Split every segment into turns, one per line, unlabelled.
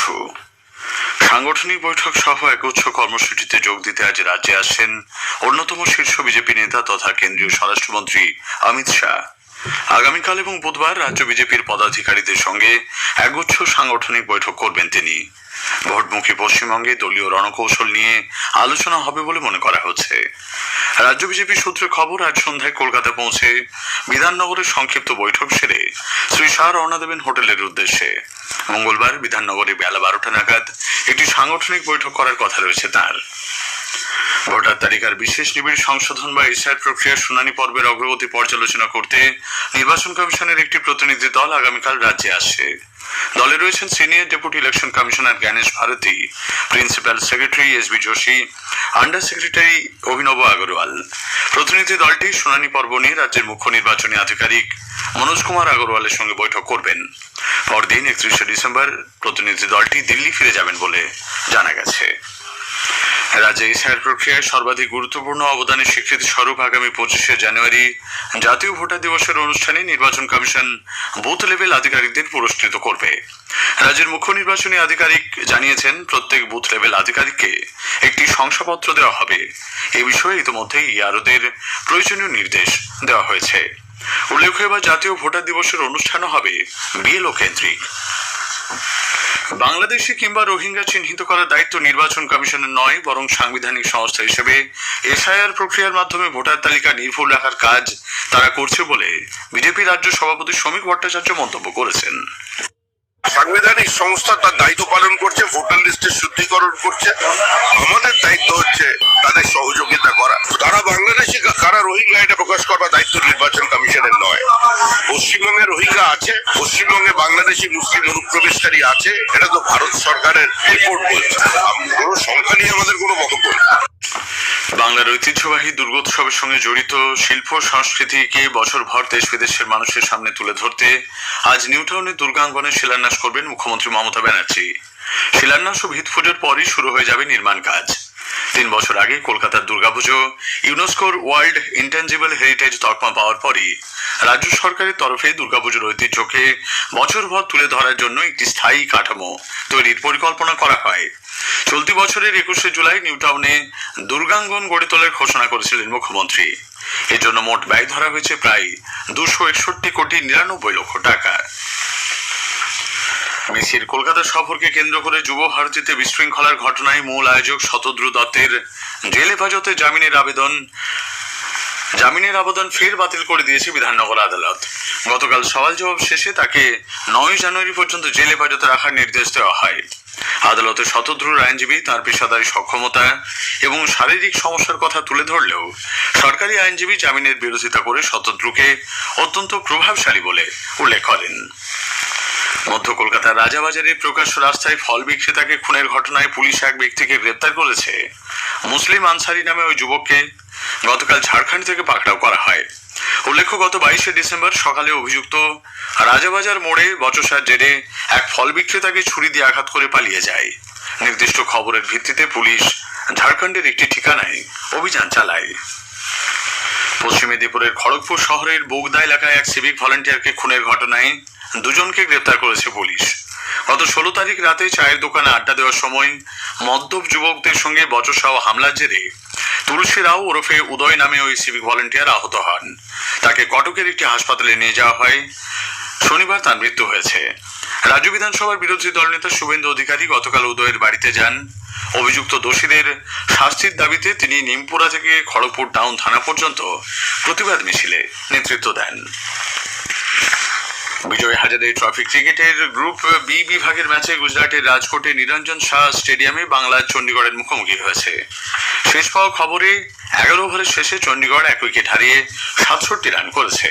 অংশ সাংগঠনিক বৈঠক সহ একগুচ্ছ কর্মসূচিতে যোগ দিতে আজ রাজ্যে আসছেন অন্যতম শীর্ষ বিজেপি নেতা তথা কেন্দ্রীয় স্বরাষ্ট্রমন্ত্রী অমিত শাহ। আগামীকাল এবং বুধবার রাজ্য বিজেপির পদাধিকারীদের সঙ্গে একগুচ্ছ সাংগঠনিক বৈঠক করবেন তিনি। ভোটমুখী পশ্চিমবঙ্গে দলীয় রণকৌশল নিয়ে আলোচনা হবে বলে মনে করা হচ্ছে। রাজ্য বিজেপি সূত্রে খবর, আজ সন্ধ্যায় কলকাতা পৌঁছে বিধাননগরের সংক্ষিপ্ত বৈঠক সেরে শ্রী শাহ রওনা দেবেন হোটেলের উদ্দেশ্যে। মঙ্গলবার বিধাননগরে বেলা বারোটা নাগাদ একটি সাংগঠনিক বৈঠক করার কথা রয়েছে তার। ভোটার তালিকার বিশেষ নিবিড় সংশোধন বা এসআর প্রক্রিয়ার শুনানি পর্বের অগ্রগতি পর্যালোচনা করতে নির্বাচন কমিশনের একটি প্রতিনিধি দল আগামীকাল রাজ্যে আসছে দলে রয়েছেন senior deputy election commissioner Gyanesh Bharti, principal secretary S B Joshi, under secretary Abhinav Agarwal. প্রতিনিধি দলটি শুনানি পর্ব নিয়ে রাজ্যের মুখ্য নির্বাচনী আধিকারিক মনোজ কুমার আগরওয়ালের সঙ্গে বৈঠক করবেন। পরদিন একত্রিশে ডিসেম্বর প্রতিনিধি দলটি দিল্লি ফিরে যাবেন বলে জানা গেছে। রাজ্যে এসআইআর প্রক্রিয়ায় সর্বাধিক গুরুত্বপূর্ণ অবদানের স্বীকৃতি স্বরূপ আগামী পঁচিশে জানুয়ারি জাতীয় ভোটার দিবসের অনুষ্ঠানে নির্বাচন কমিশন বুথ লেভেল আধিকারিকদের পুরস্কৃত করবে। রাজ্যের মুখ্য নির্বাচনী আধিকারিক জানিয়েছেন, প্রত্যেক বুথ লেভেল আধিকারিককে একটি শংসাপত্র দেওয়া হবে। এ বিষয়ে ইতিমধ্যেই ইয়ারোদের প্রয়োজনীয় নির্দেশ দেওয়া হয়েছে। উল্লেখ্য, এবার জাতীয় ভোটার দিবসের অনুষ্ঠানও হবে বিএলও কেন্দ্রিক। বাংলাদেশি কিংবা রোহিঙ্গা চিহ্নিত করার দায়িত্ব নির্বাচন কমিশনের নয়, বরং সাংবিধানিক সংস্থা হিসেবে এসআইআর প্রক্রিয়ার মাধ্যমে ভোটার তালিকা নির্ভুল রাখার কাজ তারা করছে বলে বিজেপি রাজ্য সভাপতি শ্রমিক ভট্টাচার্য মন্তব্য করেছেন।
সাংবিধানিক সংস্থা তার দায়িত্ব পালন করছে, ভোটার লিস্টের শুদ্ধিকরণ করছে আমাদের দায়িত্ব হচ্ছে তাদের সহযোগিতা করা তারা বাংলাদেশি কা- কারা রোহিঙ্গা এটা প্রকাশ করবার দায়িত্ব নির্বাচন কমিশনের নয় পশ্চিমবঙ্গে রোহিঙ্গা আছে, পশ্চিমবঙ্গে বাংলাদেশি মুসলিম অনুপ্রবেশকারী আছে, এটা তো ভারত সরকারের রিপোর্ট বলছে। কোনো সংখ্যা নিয়ে আমাদের কোনো বক্তব্য
বাংলার ঐতিহ্যবাহী দুর্গোৎসবের সঙ্গে জড়িত শিল্প সংস্কৃতিকে বছর বছরভর দেশ বিদেশের মানুষের সামনে তুলে ধরতে আজ নিউটাউনের দুর্গাঙ্গনে শিলান্যাস করবেন মুখ্যমন্ত্রী মমতা ব্যানার্জি। শিলান্যাস ও ভিত পুজোর পরই শুরু হয়ে যাবে নির্মাণ কাজ। তিন বছর আগে কলকাতার দুর্গাপুজো, ইউনেস্কোর ওয়ার্ল্ড ইন্টেঞ্জিবল হেরিটেজ তকমা পাওয়ার পরই রাজ্য সরকারের তরফে দুর্গাপুজোর ঐতিহ্যকে বছরভর তুলে ধরার জন্য একটি স্থায়ী কাঠামো তৈরির পরিকল্পনা করা হয়। চলতি বছরের একুশে জুলাই নিউটাউনে দুর্গাঙ্গন গড়ে তোলার ঘোষণা করেছিলেন মুখ্যমন্ত্রী। এর জন্য মোট ব্যয় ধরা হয়েছে প্রায় দুশো একষট্টি কোটি নিরানব্বই লক্ষ টাকা। মেসির কলকাতা সফরকে কেন্দ্র করে যুব ভারতীতে বিশৃঙ্খলার ঘটনায় মূল আয়োজক শতদ্রু দত্তের জেল হেফাজতে জামিনের আবেদন জামিনের আবেদন ফের বাতিল করে দিয়েছে বিধাননগর আদালত। গতকাল সওয়াল জবাব শেষে তাকে নয় জানুয়ারি পর্যন্ত জেল হেফাজতে রাখার নির্দেশ দেওয়া হয়। আদালতে শতদ্রুর আইনজীবী তার পেশাদারী সক্ষমতা এবং শারীরিক সমস্যার কথা তুলে ধরলেও সরকারি আইনজীবী জামিনের বিরোধিতা করে শতদ্রুকে অত্যন্ত প্রভাবশালী বলে উল্লেখ করেন। মধ্য কলকাতার রাজাবাজারে প্রকাশ্য রাস্তায় ফল বিক্রেতাকে খুনের ঘটনায় পুলিশ এক ব্যক্তিকে গ্রেপ্তার করেছে। মুসলিম আনসারি নামে ওই যুবককে গতকাল ঝাড়খণ্ড থেকে পাকড়াও করা হয়। উল্লেখ্য, গত বাইশে ডিসেম্বর সকালে অভিযুক্ত রাজাবাজার মোড়ে বচসার জেরে এক ফল বিক্রেতাকে ছুরি দিয়ে আঘাত করে পালিয়ে যায়। নির্দিষ্ট খবরের ভিত্তিতে পুলিশ ঝাড়খণ্ডের একটি ঠিকানায় অভিযান চালায়। পশ্চিম মেদিনীপুরের খড়গপুর শহরের বোগদা এলাকায় এক সিভিক ভলান্টিয়ারকে খুনের ঘটনায় দুজনকে গ্রেপ্তার করেছে পুলিশ। গত ষোলো তারিখ রাতে চায়ের দোকানে আড্ডা দেওয়ার সময় মদ্যপ যুবকদের সঙ্গে বচসা ও হামলার জেরে তুলসী রাও ওরফে উদয় নামে ওই সিভিক ভলান্টিয়ার আহত হন। তাকে কটকের একটি হাসপাতালে নিয়ে যাওয়া হয়। শনিবার তার মৃত্যু হয়েছে। রাজ্য বিধানসভার বিরোধী দলনেতা শুভেন্দু অধিকারী গতকাল উদয়ের বাড়িতে যান। অভিযুক্ত দোষীদের শাস্তির দাবিতে তিনি নিমপুরা থেকে খড়গপুর টাউন থানা পর্যন্ত প্রতিবাদ মিছিলে নেতৃত্ব দেন। বিজয় হাজারে ট্রফি ক্রিকেটের গ্রুপ বি বিভাগের ম্যাচে গুজরাটের রাজকোটে নিরঞ্জন শাহ স্টেডিয়ামে বাংলার চণ্ডীগড়ের মুখোমুখি হয়েছে। শেষ পাওয়া খবরে এগারো ওভারের শেষে চণ্ডীগড় এক উইকেট হারিয়ে সাতষট্টি রান করেছে।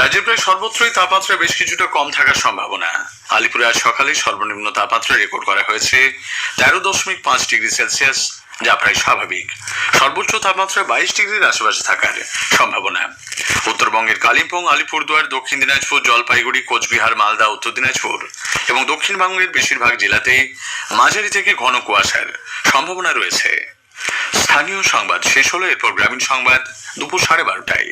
রাজ্যের প্রায় সর্বত্রই তাপমাত্রা বেশ কিছুটা কম থাকার সম্ভাবনা। আলিপুরে আজ সকালে সর্বনিম্ন তাপমাত্রা রেকর্ড করা হয়েছে তেরো দশমিক পাঁচ ডিগ্রি সেলসিয়াস যা প্রায় স্বাভাবিক। সর্বোচ্চ তাপমাত্রা বাইশ ডিগ্রির আশেপাশে থাকার সম্ভাবনা। উত্তরবঙ্গের কালিম্পং, আলিপুরদুয়ার, দক্ষিণ দিনাজপুর, জলপাইগুড়ি, কোচবিহার, মালদা, উত্তর দিনাজপুর এবং দক্ষিণবঙ্গের বেশিরভাগ জেলাতেই মাঝারি থেকে ঘন কুয়াশার সম্ভাবনা রয়েছে। স্থানীয় সংবাদ শেষ হলো, এরপর গ্রামীণ সংবাদ দুপুর সাড়ে বারোটায়।